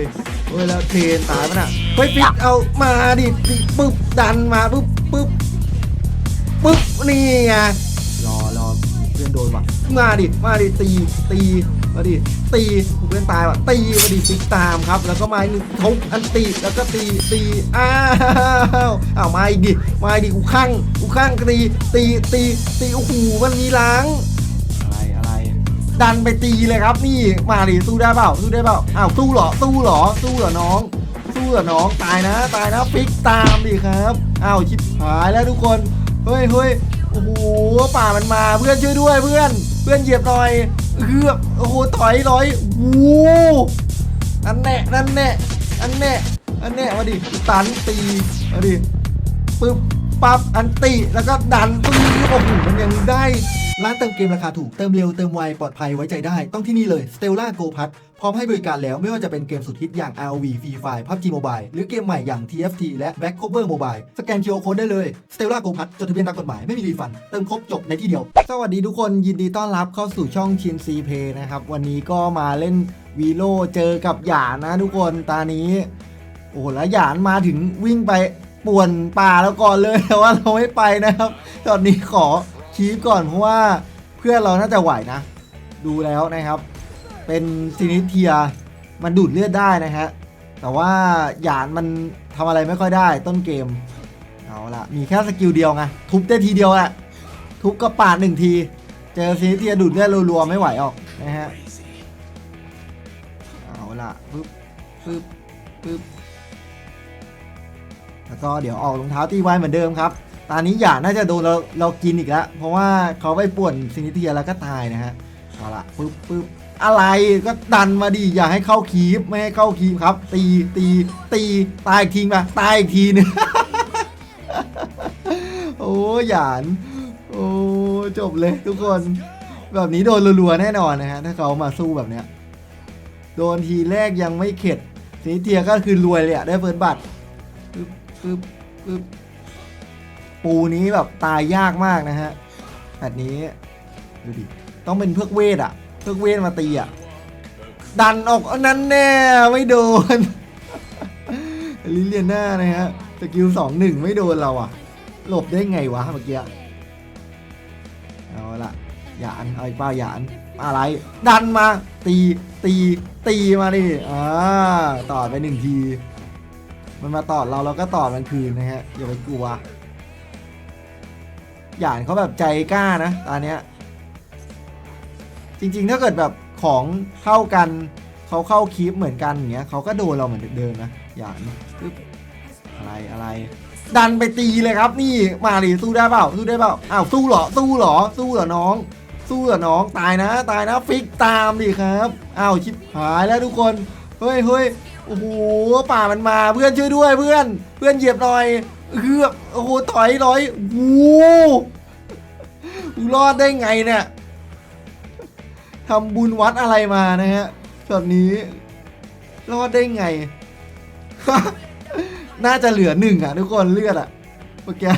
ยเฮ้ยแล้วเทรนตายปะน่ะเฮ้ยฟิกเอามาดิดิปึ๊บดันมาปึ๊บปึ๊บปึ๊บนี่ไงรอรอเพื่อนโดนว่ะมาดิมาดิตีตีมาดิตีเพื่อนตายว่ะตีมาดิฟิกตามครับ แล้วก็มาอีกหนึ่งทุบอันตีแล้วก็ตีตีอ้าวอ้าวมาอีกดิมาอีกดิกูข้างกูข้างตีตีตีตีโอ้โหมันมีล้าง ดันไปตีเลยครับ นี่มาดิสู้ได้เปล่าสู้ได้เปล่าอ้าวสู้เหรอสู้เหรอสู้เหรอน้อง สู้เหรอน้องตายนะ ตายนะฟิกตามดิครับอ้าวชิบหายแล้วทุกคนเฮ้ยเฮ้ยโอ้โหป่ามันมาเพื่อนช่วยด้วยเพื่อน เพื่อนเหยียบหน่อยเฮือบโอ้โหถอยถอยโอ้อันแน่นั่นแน่อันแน่อันแน่มาดิตันตีมาดิปึ๊บปั๊บอันติแล้วก็ดันปึ๊บโอ้โหมันยังได้ ร้านเติมเกมราคาถูก เติมเร็ว เติมไว ปลอดภัยไว้ใจได้ ต้องที่นี่เลย Stella Go p a s พร้อมให้บริการแล้วไม่ว่าจะเป็นเกมสุดฮิตอย่าง ROV Free Fire PUBG Mobile หรือเกมใหม่อย่าง TFT และ Back Cover Mobile สแกน QR Code ได้เลย Stella Go p a s จดทะเบียนตามกฎหมายไม่มีรีฟัน เติมครบจบในที่เดียว สวัสดีทุกคนยินดีต้อนรับเข้าสู่ช่องชินซีเพย์นะครับ วันนี้ก็มาเล่นวีโลเจอกับหยานนะทุกคนตานี้ โอ้โหแล้วหยานมาถึงวิ่งไปป่วนป่าแล้วก่อนเลยแต่ว่าเราไม่ไปนะครับ ตอนนี้ขอ คีบก่อนเพราะว่าเพื่อนเราน่าจะไหวนะ ดูแล้วนะครับ เป็นซินิเทียมันดูดเลือดได้นะฮะแต่ว่าหยานมันทำอะไรไม่ค่อยได้ต้นเกม เอาละมีแค่สกิลเดียวไงทุบได้ทีเดียวอะทุบกระปาดหนึ่งที เจอซินิเทียดูดเลือดรัวๆไม่ไหวออกนะฮะเอาละปึ๊บปึ๊บปึ๊บแล้วก็เดี๋ยวออกรองเท้าตีไวเหมือนเดิมครับ ตอนนี้หยาน่าจะโดนเราเรากินอีกแล้ว เพราะว่าเขาไปป่วนซินิเทียแล้วก็ตายนะฮะเอาละปึ๊บปึ๊บอะไรก็ดันมาดิอย่าให้เข้าคีฟไม่ให้เข้าคีฟครับ ตีตีตีตายอีกทีมาตายอีกทีนึงโอ้หยานโอ้จบเลยทุกคน แบบนี้โดนรัวๆแน่นอนนะฮะถ้าเขามาสู้แบบเนี้ยโดนทีแรกยังไม่เข็ดซินิเทียก็คือรวยเลยอะได้เฟิร์สบัตรปึ๊บปึ๊บปึ๊บ ปูนี้แบบตายยากมากนะฮะแบบนี้ดูดิต้องเป็นเพือกเวทอะเพือกเวทมาตีอะดันออกอันนั้นแน่ไม่โดนลิเลียน่านะฮะสกิลสองหนึ่งไม่โดนเราอะหลบได้ไงวะเมื่อกี้เอาละหยานเอาอีกเป้าหยานอะไร ดันมา ตีตีตีมาดิอ่าต่อไปหนึ่งที มันมาตอดเราเราก็ตอดมันคืนนะฮะอย่าไปกลัว หยานเขาแบบใจกล้านะตอนเนี้ย จริงๆ ถ้าเกิดแบบของเข้ากันเขาเข้าคีปเหมือนกันอย่างเงี้ยเขาก็โดนเราเหมือนเดิมนะหยานอะไรอะไร ดันไปตีเลยครับ นี่มาดิสู้ได้เปล่าสู้ได้เปล่าอ้าวสู้เหรอสู้เหรอสู้เหรอน้อง สู้เหรอน้องตายนะตายนะฟิกตามดิครับอ้าวชิบหายแล้วทุกคนเฮ้ยเฮ้ยโอ้โหป่ามันมาเพื่อนช่วยด้วยเพื่อน เพื่อนเหยียบหน่อย เฮือบโอ้โหถอยร้อยโอ้โหกูรอดได้ไงเนี่ยทำบุญวัดอะไรมานะฮะแบบนี้รอดได้ไง น่าจะเหลือหนึ่งอะทุกคนเลือดอะเมื่อกี้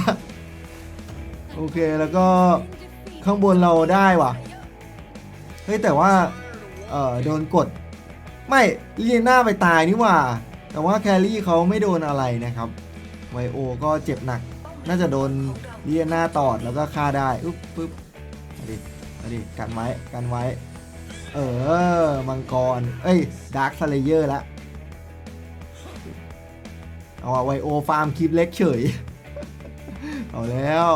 โอเคแล้วก็ข้างบนเราได้ว่ะ เฮ้ยแต่ว่า เออโดนกด ไม่ลีน่าไปตายนี่ว่า แต่ว่าแครี่เขาไม่โดนอะไรนะครับ ไวโอก็เจ็บหนัก น่าจะโดนเลียน่าตอดแล้วก็ฆ่าได้อุ๊บปึ๊บมาดิมาดิกันไว้กันไว้ เออ มังกร เอ้ยดาร์คสเลเยอร์ละเอาไวโอฟาร์มคลิปเล็กเฉย เอาแล้ว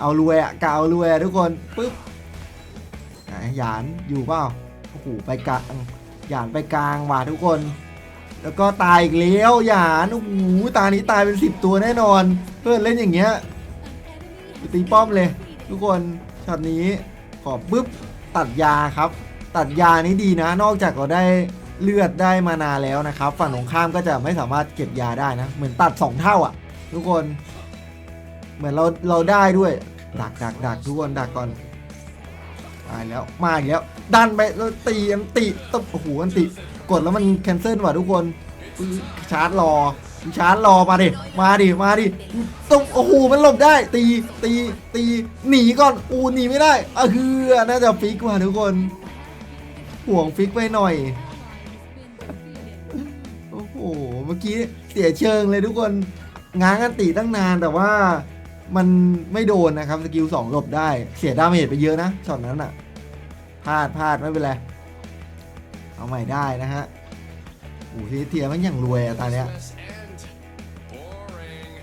เอารวยอะกะเอารวยทุกคนปึ๊บหนหยานอยู่เปล่าโอ้โหไปกลางหยานไปกลางว่ะทุกคน แล้วก็ตายอีกแล้วหยานโอ้โหตานี้ตายเป็นสิบตัวแน่นอน เพื่อนเล่นอย่างเงี้ยตีป้อมเลย ทุกคนช็อตนี้ขอปึ๊บตัดยาครับ ตัดยานี้ดีนะ นอกจากเราได้เลือดได้มานาแล้วนะครับ ฝั่งตรงข้ามก็จะไม่สามารถเก็บยาได้นะ เหมือนตัด 2 เท่าอะ ทุกคน เหมือนเราเราได้ด้วย ดักดักดักทุกคนดักก่อนมาอีกแล้วมาอีกแล้ว ดันไปแล้วตีอันติตบโอ้โหอันติ กดแล้วมันแคนเซิลว่ะทุกคนชาร์จรอชาร์จรอมาดิมาดิมาดิต้องโอ้โหมันหลบได้ ตีตีตีหนีก่อนอูหนีไม่ได้อะคือน่าจะฟิกว่ะทุกคน ห่วงฟิกไปหน่อยโอ้โหเมื่อกี้เสียเชิงเลยทุกคนง้างกันตีตั้งนานแต่ว่ามันไม่โดนนะครับสกิลสองหลบได้เสียดาเมจไปเยอะนะช็อตนั้นอะพลาดพลาดไม่เป็นไร เอาใหม่ได้นะฮะอ้ซีเทียมันอย่างรวยอะตอนเนี้ย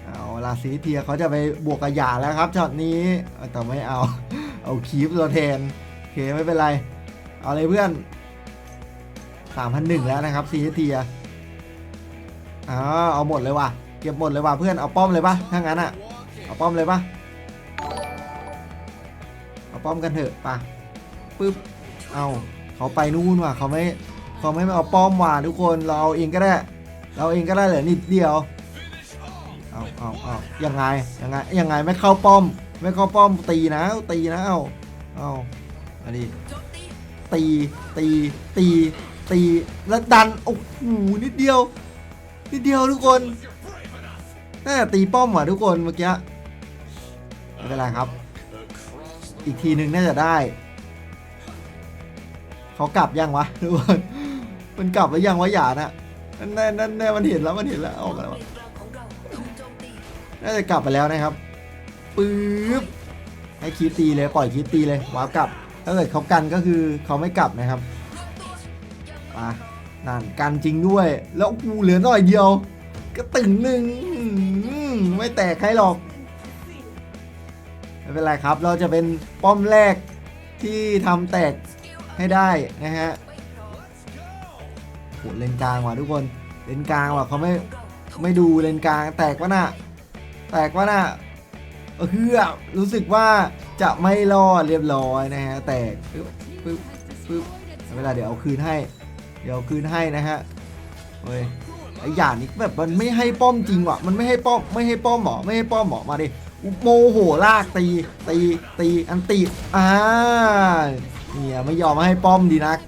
เอาลาซีเทียเขาจะไปบวกกระยาแล้วครับช็อตนี้แต่ไม่เอาเอาคีฟตัวแทนโอเคไม่เป็นไร เอาเลยเพื่อน3,001แล้วนะครับซีเทียอ้าวเอาหมดเลยว่ะเก็บหมดเลยว่ะเพื่อนเอาป้อมเลยปะถ้างั้นอะเอาป้อมเลยปะเอาป้อมกันเถอะปะปึ๊บเอา เขาไปนู่นว่ะเขาไม่เขาไม่เอาป้อมว่ะทุกคนเราเอาเองก็ได้ เราเองก็ได้เหลือนิดเดียวเอาเอาเอายังไงยังไงยังไงไม่เข้าป้อม ไม่เข้าป้อมตีนะตีนะเอาเอาอันนี้ตีตีตีตีแล้วดันโอ้โหนิดเดียว นิดเดียวทุกคนน่าจะตีป้อมว่ะทุกคนเมื่อกี้ไม่เป็นไรครับ อีกทีหนึ่งน่าจะได้ เขากลับยังวะทุกคนมันกลับแล้วยังวะหยาน่ะนั่นแน่นนั่นมันเห็นแล้วมันเห็นแล้วออกแล้วน่าจะกลับไปแล้วนะครับปึ๊บให้คีตีเลยปล่อยคีตีเลยวาร์ปกลับถ้าเกิดเขากันก็คือเขาไม่กลับนะครับมานั่นกันจริงด้วย แล้วกูเหลือหน่อยเดียว ก็ตึงหนึ่งไม่แตกใครหรอกไม่เป็นไรครับ เราจะเป็นป้อมแรกที่ทำแตก ให้ได้นะฮะโหเลนกลางว่ะทุกคนเลนกลางว่ะเขาไม่ไม่ดูเลนกลาง แตกวะน่ะแตกว่าน่ะเออคือรู้สึกว่าจะไม่รอดเรียบร้อยนะฮะแตกปึ๊บปึ๊บปึ๊บเวลาเดี๋ยวเอาคืนให้ เดี๋ยวเอาคืนให้นะฮะเฮ้ยไอ้อย่างนี้แบบมันไม่ให้ป้อมจริงว่ะ มันไม่ให้ป้อมไม่ให้ป้อมหมอไม่ให้ป้อมหมอมาดิโมโหลากตีตีตีอันตีอ่า เนี่ยไม่ยอมให้ป้อมดีนัก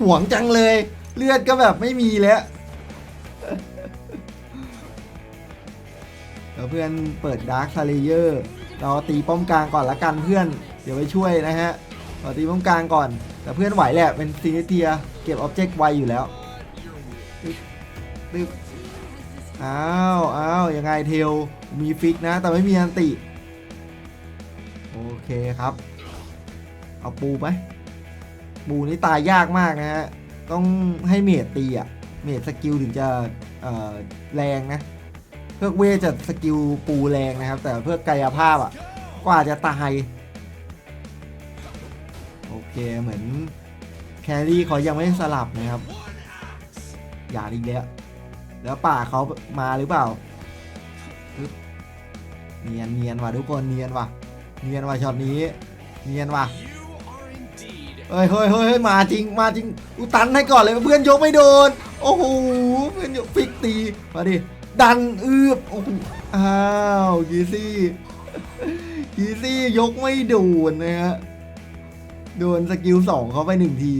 ห่วงจังเลย เลือดก็แบบไม่มีแล้วเดี๋ยวเพื่อนเปิดดาร์คซาเลเยอร์เราตีป้อมกลางก่อนละกันเพื่อน เดี๋ยวไปช่วยนะฮะเราตีป้อมกลางก่อน แต่เพื่อนไหวแหละเป็นซีเทียเก็บออบเจกต์ไวอยู่แล้วตึ๊บอ้าวอ้าวยังไงเทลมีฟิกนะ แต่ไม่มีอันติ โอเคครับ เอาปูไหมปูนี่ตายยากมากนะฮะ ต้องให้เมดตีอะเมดสกิลถึงจะแรงนะ เพื่อเวจะสกิลปูแรงนะครับ แต่เพื่อกายภาพอะก็อาจะตาย โอเคเหมือนแครี่เขายังไม่สลับนะครับ อย่าดีกแล้ว แล้วป่าเขามาหรือเปล่าเนียนเนียนว่ะทุกคนเนียนว่ะเนียนว่ะช็อตนี้ เนียนว่ะ เฮ้ยเฮ้ยเฮ้ยมาจริงมาจริงอุตันให้ก่อนเลยเพื่อนยกไม่โดน โอ้โหเพื่อนยกฟิกตีมาดิดันอืบโอ้โหอ้าวกีซี่กีซี่ยกไม่โดนนะฮะโดนสกิลสองเขาไปหนึ่งที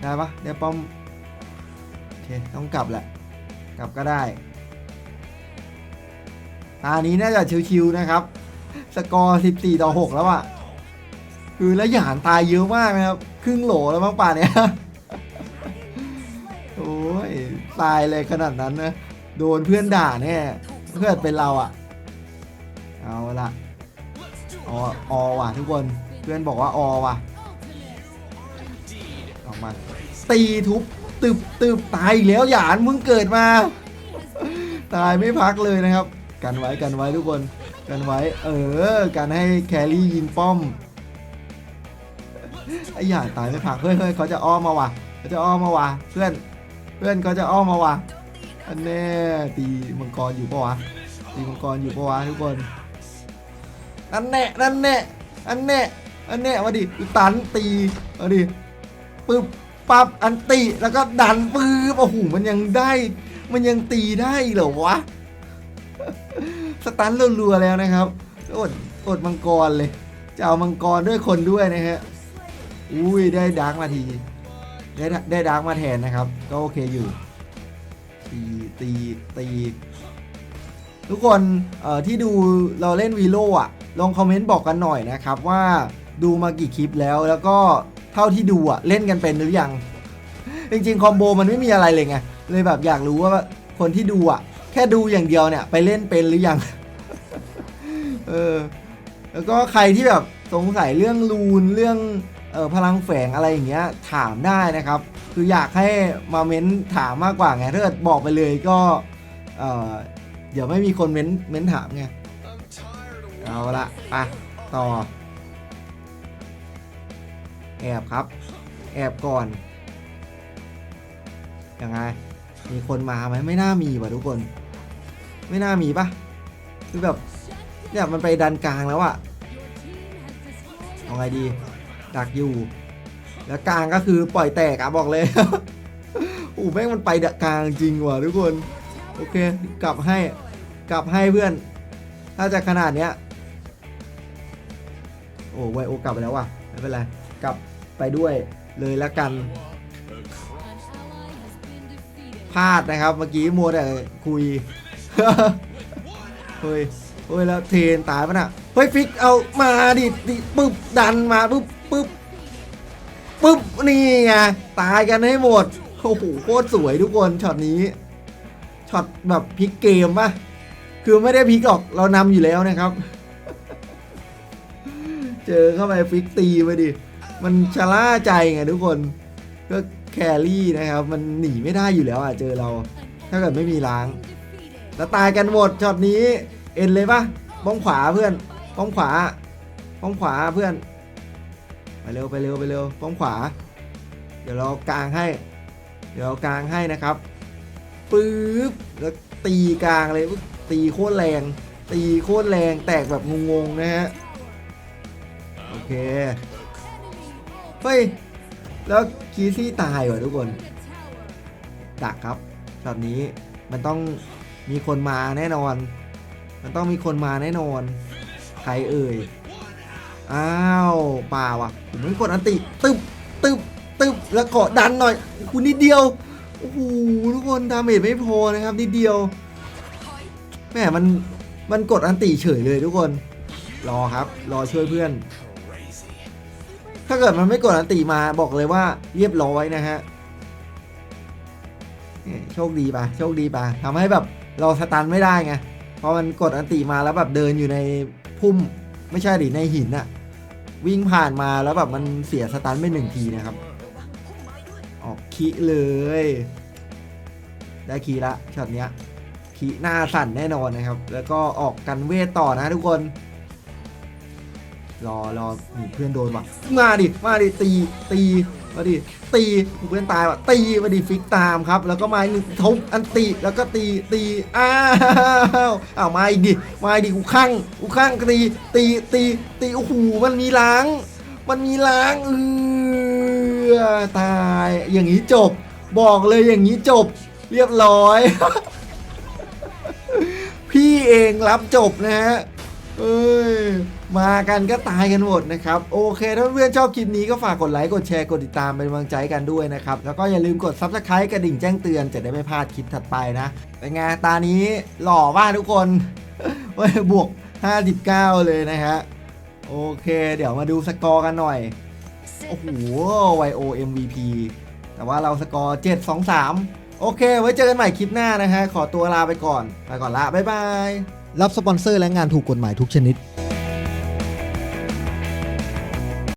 ได้ปะได้ป้อมโอเคต้องกลับแหละ กลับก็ได้ตานี้น่าจะชิวๆนะครับ สกอร์ 14 ต่อ 6 แล้วอะ คือแล้วหยานตายเยอะมากนะครับ ครึ่งโหลแล้วมั้งป่านเนี้ยโอ้ยตายเลยขนาดนั้นนะโดนเพื่อนด่าแน่เพื่อนเป็นเราอะเอาละอออว่ะทุกคนเพื่อนบอกว่าอว่ะออกมาตีทุบตึบตึบตายอีกแล้วหยานมึงเกิดมา ตายไม่พักเลยนะครับ กันไว้กันไว้ทุกคน กันไว้ เออกันให้แครี่ยิงป้อม ไอ้หยาตายไม่พักเฮ้ยเฮ้ยเขาจะอ้อมมาว่ะเขาจะอ้อมมาว่ะเพื่อนเพื่อนเขาจะอ้อมมาว่ะอันแน่ตีมังกรอยู่ปะวะตีมังกรอยู่ปะวะทุกคนนั่นแน่นั่นแน่อันแน่อันแน่มาดิตันตีมาดิปึ๊บปั๊บอันติแล้วก็ดันปึ๊บโอ้โหมันยังได้ มันยังตีได้เหรอวะสตันรัวๆแล้วนะครับอดอดมังกรเลยจะเอามังกรด้วยคนด้วยนะฮะ อุ้ยได้ดาร์กมาที ได้ได้ดาร์กมาแทนนะครับ ก็โอเคอยู่ ตีตีตีทุกคนเอ่อที่ดูเราเล่นวีโลอะ ลองคอมเมนต์บอกกันหน่อยนะครับ ว่าดูมากี่คลิปแล้วแล้วก็เท่าที่ดูอะ เล่นกันเป็นหรือยัง จริงๆ คอมโบมันไม่มีอะไรเลยไง เลยแบบอยากรู้ว่าคนที่ดูอะ แค่ดูอย่างเดียวเนี่ย ไปเล่นเป็นหรือยัง เออ แล้วก็ใครที่แบบสงสัยเรื่องรูนเรื่อง เออพลังแฝงอะไรอย่างเงี้ยถามได้นะครับ คืออยากให้มาเม้นถามมากกว่าไงถ้าเกิดบอกไปเลยก็เออเดี๋ยวไม่มีคนเม้นเม้นถามไงเอาละไปต่อ แอบครับ แอบก่อนยังไงมีคนมาไหมไม่น่ามีว่ะทุกคน ไม่น่ามีปะคือแบบเนี่ยมันไปดันกลางแล้วอะเอาไงดี ดักอยู่ แล้วกลางก็คือปล่อยแตกอะบอกเลย อู้แม่งมันไปกกลางจริงว่ะทุกคน โอเค กลับให้กลับให้เพื่อน ถ้าจะขนาดเนี้ย โอ้ไวโอกลับไปแล้วว่ะไม่เป็นไร กลับไปด้วยเลยละกันพลาดนะครับเมื่อกี้มัวแต่คุย เฮ้ย เฮ้ย แล้วเทนตายปะน่ะ เฮ้ยฟิกเอามาดิดิปึ๊บดันมาปึ๊บปึ๊บปึ๊บนี่ไงตายกันให้หมดโอ้โหโคตรสวยทุกคนช็อตนี้ช็อตแบบพลิกเกมปะคือไม่ได้พลิกหรอกเรานำอยู่แล้วนะครับ เจอเข้าไปฟิกตีไปดิมันชะล่าใจไงทุกคนก็แครี่นะครับ มันหนีไม่ได้อยู่แล้วอะเจอเรา ถ้าเกิดไม่มีล้าง แล้วตายกันหมดช็อตนี้เอ็นเลยปะบ้องขวาเพื่อน บ้องขวาบ้องขวาเพื่อน ไปเร็วไปเร็วไปเร็วบ้องขวา เดี๋ยวเรากลางให้ เดี๋ยวเรากลางให้นะครับปึ๊บแล้วตีกลางเลยตีโคตรแรง ตีโคตรแรงแตกแบบงงๆนะฮะโอเคเฮ้ยแล้วคีซี่ตายว่ะทุกคนดักครับช็อตนี้มันต้องมีคนมาแน่นอน มันต้องมีคนมาแน่นอน ใครเอ่ย อ้าวป่าว่ะผมไม่กดอันติตึบตึบตึบแล้วเกาะดันหน่อยคุณนิดเดียวโอ้โหทุกคนดาเมจไม่พอนะครับนิดเดียวแม่มันมันกดอันติเฉยเลยทุกคน รอครับ รอช่วยเพื่อน ถ้าเกิดมันไม่กดอันติมาบอกเลยว่าเรียบร้อยนะฮะโชคดีป่ะโชคดีป่ะทำให้แบบเราสตันไม่ได้ไงพอมันกดอันติมาแล้วแบบเดินอยู่ใน พุ่มไม่ใช่ดิในหินอะวิ่งผ่านมาแล้วแบบมันเสียสตันไปหนึ่งทีนะครับ ออกคีเลย ได้คีละช็อตเนี้ยคีหน้าสั่นแน่นอนนะครับ แล้วก็ออกกันเวทต่อนะทุกคน รอรอนี่เพื่อนโดนว่ะ มาดิ มาดิตีตี มาดิตีเพื่อนตายว่ะตีมาดิฟิกตามครับ แล้วก็มาอีกหนึ่งทุบอันตีแล้วก็ตีตีอ้าวอ้าวมาอีกดิมาอีกดิกูข้างกูข้างตีตีตีตีโอ้โหมันมีล้าง มันมีล้างเออตายอย่างนี้จบ บอกเลยอย่างนี้จบ เรียบร้อย พี่เองรับจบนะฮะเอ้ย มากันก็ตายกันหมดนะครับ โอเคถ้าเพื่อนชอบคลิปนี้ก็ฝากกดไลค์กดแชร์กดติดตามเป็นกำลังใจกันด้วยนะครับ แล้วก็อย่าลืมกด Subscribe กระดิ่งแจ้งเตือนจะได้ไม่พลาดคลิปถัดไปนะเป็นไงตานี้หล่อมาทุกคนว้ยบวก 59 เลยนะฮะโอเค เดี๋ยวมาดูสกอร์กันหน่อย โอ้โหไวโอ MVP แต่ว่าเราสกอร์7 2 3 โอเค ไว้เจอกันใหม่คลิปหน้านะฮะขอตัวลาไปก่อน ไปก่อนละบ๊ายบาย รับสปอนเซอร์และงานถูกกฎหมายทุกชนิด